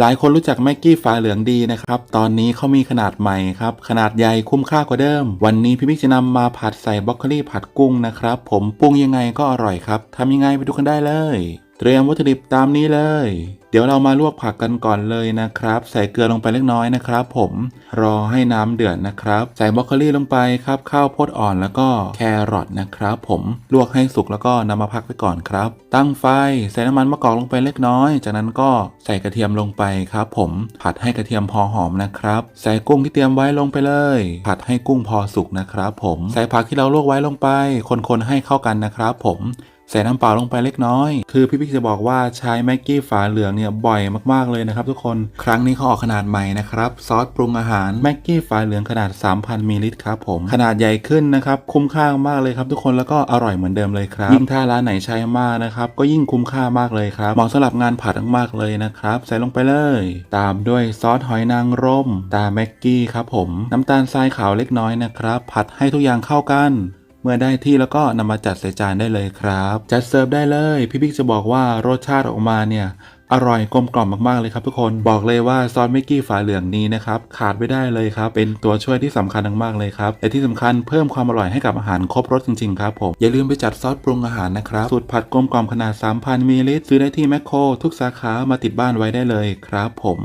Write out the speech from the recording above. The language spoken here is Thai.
หลายคนรู้จักแม็กกี้ฝาเหลืองดีนะครับ ตอนนี้เขามีขนาดใหม่ครับ ขนาดใหญ่คุ้มค่ากว่าเดิม วันนี้พี่พิกจะนำมาผัดใส่บล็อกโคลี่ผัดกุ้งนะครับ ผมปรุงยังไงก็อร่อยครับทำยังไงไปดูกันได้เลย เตรียมวัตถุดิบตามนี้เลย ดี๋ยวเรามาลวกผักกันก่อนเลยนะครับ ใส่เกลือลงไปเล็กน้อยนะครับ ผมรอให้น้ำเดือดนะครับ ใส่บรอกโคลีลงไปครับข้าวโพดอ่อนแล้วก็แครอทนะครับผมลวกให้สุกแล้วก็นำมาพักไว้ก่อนครับ ตั้งไฟใส่น้ำมันมะกอกลงไปเล็กน้อย จากนั้นก็ใส่กระเทียมลงไปครับผมผัดให้กระเทียมพอหอมนะครับ ใส่กุ้งที่เตรียมไว้ลงไปเลย ผัดให้กุ้งพอสุกนะครับ ผมใส่ผักที่เราลวกไว้ลงไป คนๆให้เข้ากันนะครับ ผมใส่น้ำเปล่าลงไปเล็กน้อย คือพี่พิกจะบอกว่าใช้แม็กกี้ฝาเหลืองเนี่ยบ่อยมากๆเลยนะครับทุกคนครั้งนี้เขาออกขนาดใหม่นะครับซอสปรุงอาหารแม็กกี้ฝาเหลืองขนาด 3,000มิลลิลิตรครับผมขนาดใหญ่ขึ้นนะครับคุ้มค่ามากเลยครับทุกคนแล้วก็อร่อยเหมือนเดิมเลยครับยิ่งถ้าร้านไหนใช้มากนะครับก็ยิ่งคุ้มค่ามากเลยครับเหมาะสำหรับงานผัดมากๆเลยนะครับใส่ลงไปเลย ตามด้วยซอสหอยนางรมตาแม็กกี้ครับผมน้ำตาลทรายขาวเล็กน้อยนะครับผัดให้ทุกอย่างเข้ากันเมื่อได้ที่แล้วก็นำมาจัดใส่จานได้เลยครับ จัดเสิร์ฟได้เลย พี่บิ๊กจะบอกว่ารสชาติออกมาเนี่ย อร่อยกลมกล่อมมากๆเลยครับทุกคนบอกเลยว่าซอสเมกกี้ฝาเหลืองนี้นะครับขาดไม่ได้เลยครับเป็นตัวช่วยที่สำคัญมากๆเลยครับแต่ที่สำคัญเพิ่มความอร่อยให้กับอาหารครบรสจริงๆครับผมอย่าลืมไปจัดซอสปรุงอาหารนะครับสูตรผัดกลมกล่อมขนาด 3,000มิลลิลิตรซื้อได้ที่แมคโครทุกสาขามาติดบ้านไว้ได้เลยครับผม